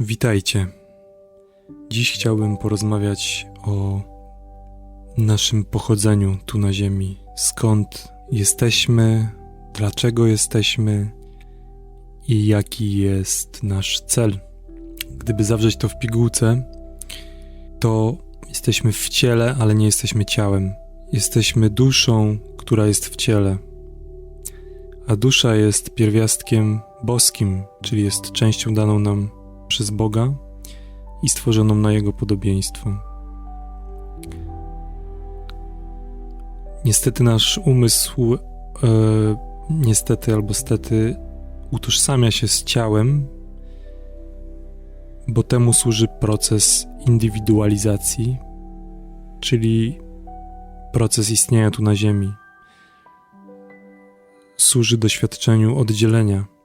Witajcie. Dziś chciałbym porozmawiać o naszym pochodzeniu tu na Ziemi. Skąd jesteśmy, dlaczego jesteśmy i jaki jest nasz cel. Gdyby zawrzeć to w pigułce, to jesteśmy w ciele, ale nie jesteśmy ciałem. Jesteśmy duszą, która jest w ciele. A dusza jest pierwiastkiem boskim, czyli jest częścią daną nam przez Boga i stworzoną na Jego podobieństwo. Niestety nasz umysł, e, niestety albo stety, utożsamia się z ciałem, bo temu służy proces indywidualizacji, czyli proces istnienia tu na Ziemi. Służy doświadczeniu oddzielenia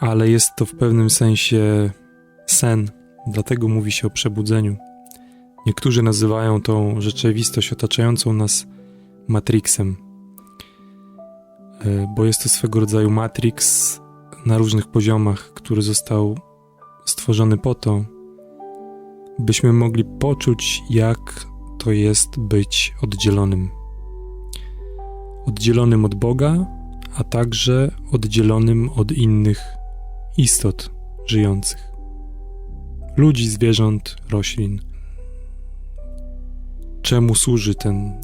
ale jest to w pewnym sensie sen, dlatego mówi się o przebudzeniu. Niektórzy nazywają tą rzeczywistość otaczającą nas Matrixem, e, bo jest to swego rodzaju Matrix na różnych poziomach, który został stworzony po to, byśmy mogli poczuć, jak to jest być oddzielonym. Oddzielonym od Boga, a także oddzielonym od innych istot żyjących ludzi, zwierząt, roślin. Czemu służy ten e,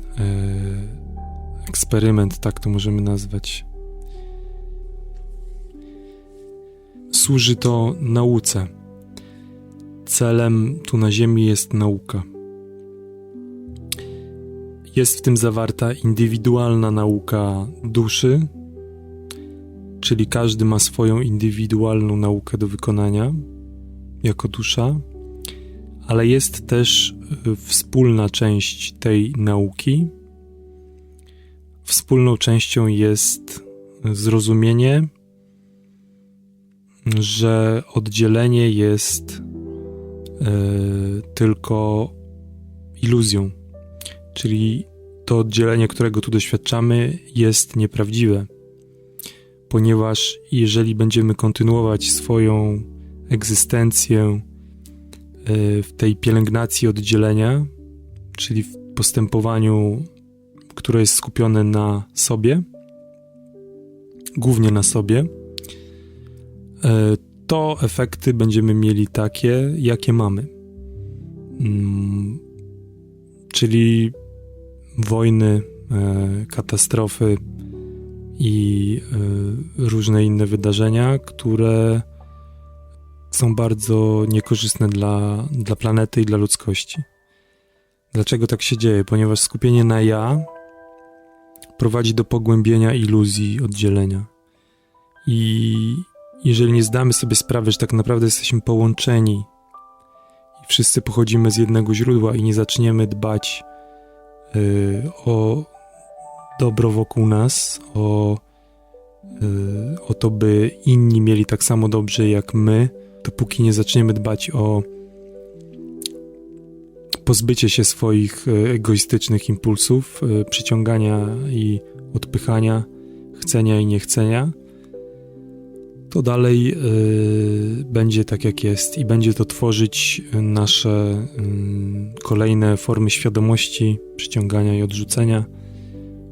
eksperyment, tak to możemy nazwać? Służy to nauce. Celem tu na Ziemi jest nauka. Jest w tym zawarta indywidualna nauka duszy, czyli każdy ma swoją indywidualną naukę do wykonania jako dusza, ale jest też y, wspólna część tej nauki. Wspólną częścią jest zrozumienie, że oddzielenie jest y, tylko iluzją, czyli to oddzielenie, którego tu doświadczamy, jest nieprawdziwe ponieważ jeżeli będziemy kontynuować swoją egzystencję e, w tej pielęgnacji oddzielenia, czyli w postępowaniu, które jest skupione na sobie, głównie na sobie, e, to efekty będziemy mieli takie, jakie mamy. Mm, czyli wojny, e, katastrofy, i y, różne inne wydarzenia, które są bardzo niekorzystne dla, dla planety i dla ludzkości. Dlaczego tak się dzieje? Ponieważ skupienie na ja prowadzi do pogłębienia iluzji oddzielenia. I jeżeli nie zdamy sobie sprawy, że tak naprawdę jesteśmy połączeni i wszyscy pochodzimy z jednego źródła i nie zaczniemy dbać y, o dobro wokół nas, o, yy, o to, by inni mieli tak samo dobrze jak my, dopóki nie zaczniemy dbać o pozbycie się swoich y, egoistycznych impulsów, yy, przyciągania i odpychania, chcenia i niechcenia, to dalej będzie tak jak jest i będzie to tworzyć nasze yy, kolejne formy świadomości, przyciągania i odrzucenia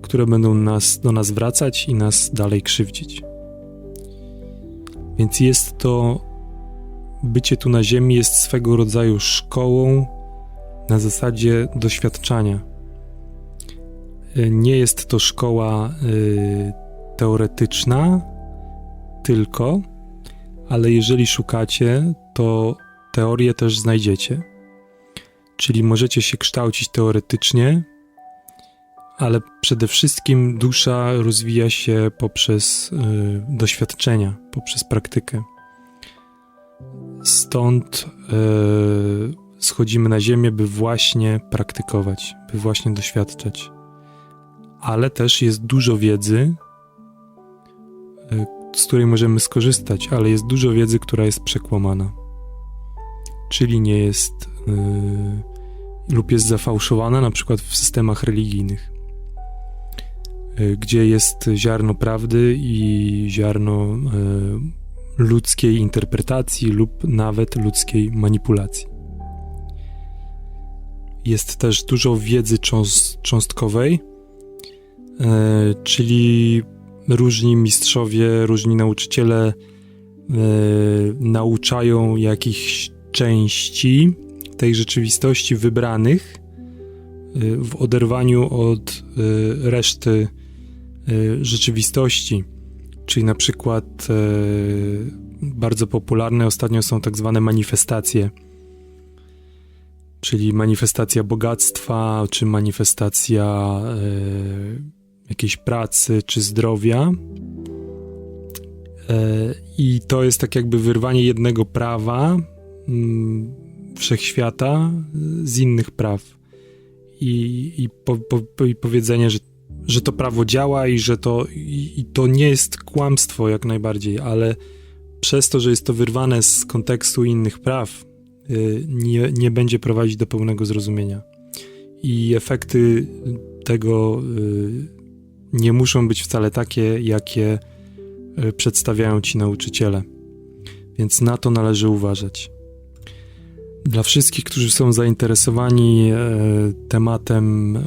które będą nas, do nas wracać i nas dalej krzywdzić. Więc jest to bycie tu na Ziemi jest swego rodzaju szkołą na zasadzie doświadczania. Nie jest to szkoła y, teoretyczna tylko, ale jeżeli szukacie, to teorię też znajdziecie. Czyli możecie się kształcić teoretycznie, ale przede wszystkim dusza rozwija się poprzez y, doświadczenia, poprzez praktykę. Stąd y, schodzimy na ziemię, by właśnie praktykować, by właśnie doświadczać. Ale też jest dużo wiedzy, y, z której możemy skorzystać, ale jest dużo wiedzy, która jest przekłamana. Czyli nie jest lub jest zafałszowana, na przykład w systemach religijnych. Y, gdzie jest ziarno prawdy i ziarno y, ludzkiej interpretacji lub nawet ludzkiej manipulacji. Jest też dużo wiedzy cząst cząstkowej, e, czyli różni mistrzowie, różni nauczyciele nauczają jakichś części tej rzeczywistości wybranych w oderwaniu od reszty rzeczywistości. Czyli na przykład e, bardzo popularne ostatnio są tak zwane manifestacje, czyli manifestacja bogactwa, czy manifestacja e, jakiejś pracy, czy zdrowia. E, I to jest tak jakby wyrwanie jednego prawa mm, wszechświata z innych praw. I, i, po, po, i powiedzenie, że że to prawo działa i że to, i, i to nie jest kłamstwo jak najbardziej, ale przez to, że jest to wyrwane z kontekstu innych praw, y, nie, nie będzie prowadzić do pełnego zrozumienia. I efekty tego y, nie muszą być wcale takie, jakie y, przedstawiają ci nauczyciele. Więc na to należy uważać. Dla wszystkich, którzy są zainteresowani e, tematem, e,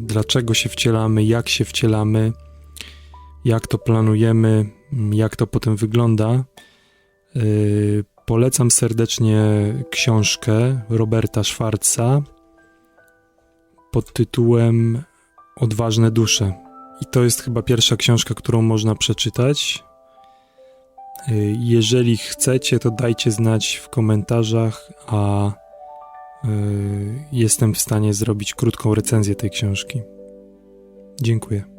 dlaczego się wcielamy, jak się wcielamy, jak to planujemy, jak to potem wygląda, e, polecam serdecznie książkę Roberta Schwarza pod tytułem Odważne dusze. I to jest chyba pierwsza książka, którą można przeczytać. Y, jeżeli chcecie, to dajcie znać w komentarzach, a y, jestem w stanie zrobić krótką recenzję tej książki. Dziękuję.